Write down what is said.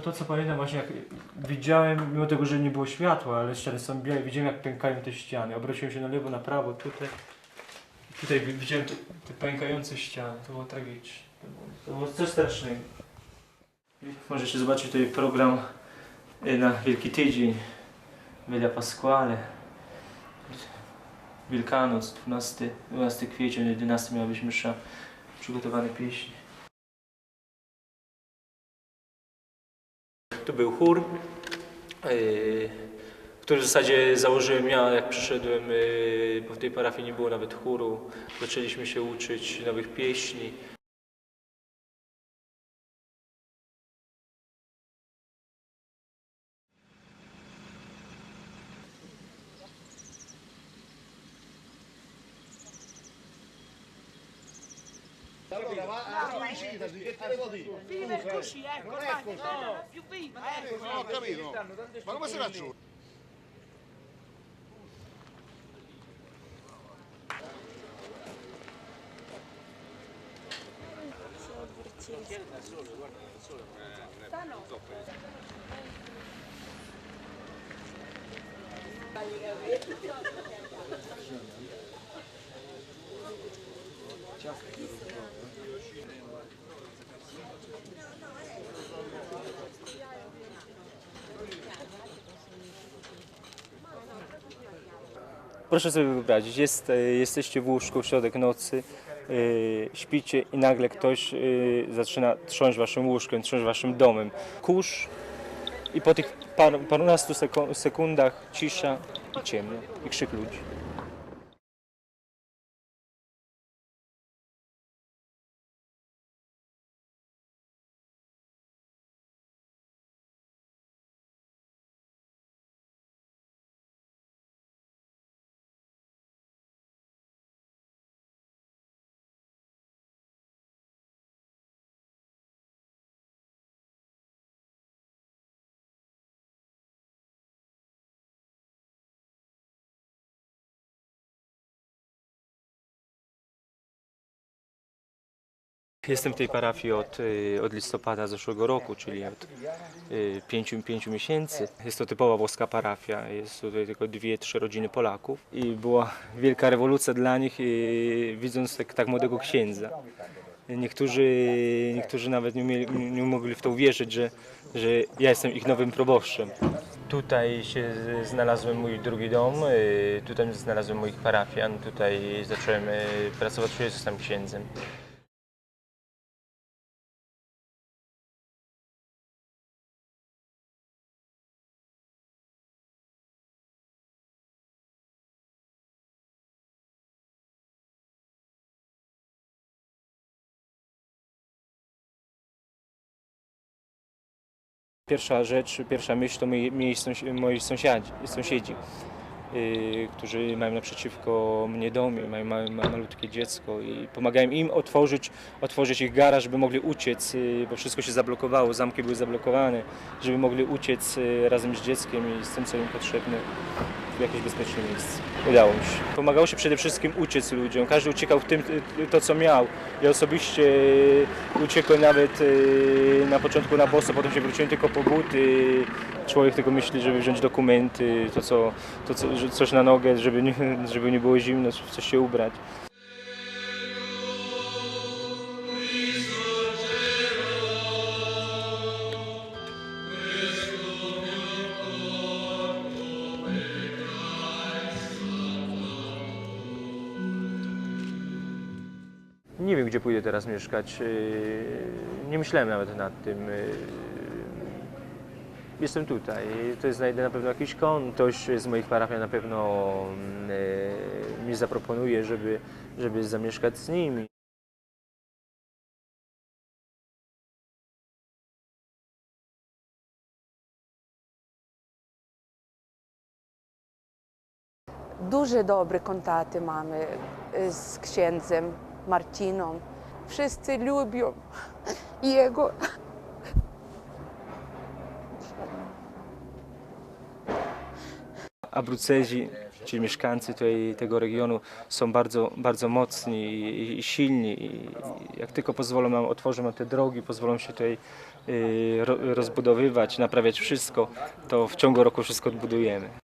To co pamiętam właśnie jak widziałem, mimo tego, że nie było światła, ale ściany są białe, widziałem jak pękają te ściany. Obróciłem się na lewo, na prawo, tutaj. Tutaj wi- widziałem te, te pękające ściany, to było tragiczne. To było, coś strasznego. Możecie zobaczyć tutaj program y, na Wielki Tydzień, Via Pasquale. Wielkanoc, 12, 12 kwiecień, 11 miała być msza, przygotowane pieśni. Tu był chór, yy, który w zasadzie założyłem ja, jak przyszedłem, yy, bo w tej parafii nie było nawet chóru. Zaczęliśmy się uczyć nowych pieśni. Allora va a vicina, che te devo dire? Viva è così, ecco, ormai no, più viva, ecco. Non ho capito. Ma come si ragiona? Proszę sobie wyobrazić, jest, e, jesteście w łóżku w środek nocy, e, śpicie i nagle ktoś e, zaczyna trząść waszym łóżkiem, trząść waszym domem. Kurz i po tych par, parunastu sekundach cisza i ciemno i krzyk ludzi. Jestem w tej parafii od, y, od listopada zeszłego roku, czyli od y, pięciu, pięciu miesięcy. Jest to typowa włoska parafia, jest tutaj tylko dwie, trzy rodziny Polaków i była wielka rewolucja dla nich, y, widząc tak, tak młodego księdza. Niektórzy, niektórzy nawet nie, umieli, nie mogli w to uwierzyć, że, że ja jestem ich nowym proboszczem. Tutaj się z- znalazłem mój drugi dom, y, tutaj znalazłem moich parafian, tutaj zacząłem y, pracować, się tam księdzem. Pierwsza rzecz, pierwsza myśl to moi, moi, sąsi- moi sąsiadzi, sąsiedzi, yy, którzy mają naprzeciwko mnie dom, mają ma, ma, malutkie dziecko i pomagałem im otworzyć, otworzyć ich garaż, żeby mogli uciec, yy, bo wszystko się zablokowało, zamki były zablokowane, żeby mogli uciec yy, razem z dzieckiem i z tym, co im potrzebne jakieś bezpieczne miejsce. Udało mi się. Pomagało się przede wszystkim uciec ludziom. Każdy uciekał w tym, to co miał. Ja osobiście y, uciekłem nawet y, na początku na boso, potem się wróciłem tylko po buty. Człowiek tylko myśli, żeby wziąć dokumenty, to co, to co, coś na nogę, żeby nie, żeby nie było zimno, coś się ubrać. nie wiem, gdzie pójdę teraz mieszkać. Y, nie myślałem nawet nad tym. Y, jestem tutaj. To znajdę na pewno jakiś kon. Ktoś z moich parafian na pewno y, mi zaproponuje, żeby, żeby zamieszkać z nimi. Duże dobre kontakty mamy z księdzem. Marciną. Wszyscy lubią jego. Abrucezi ci mieszkańcy tutaj, tego regionu są bardzo, bardzo mocni i, i silni. I jak tylko pozwolą nam, otworzą nam te drogi, pozwolą się tutaj y, ro, rozbudowywać, naprawiać wszystko, to w ciągu roku wszystko odbudujemy.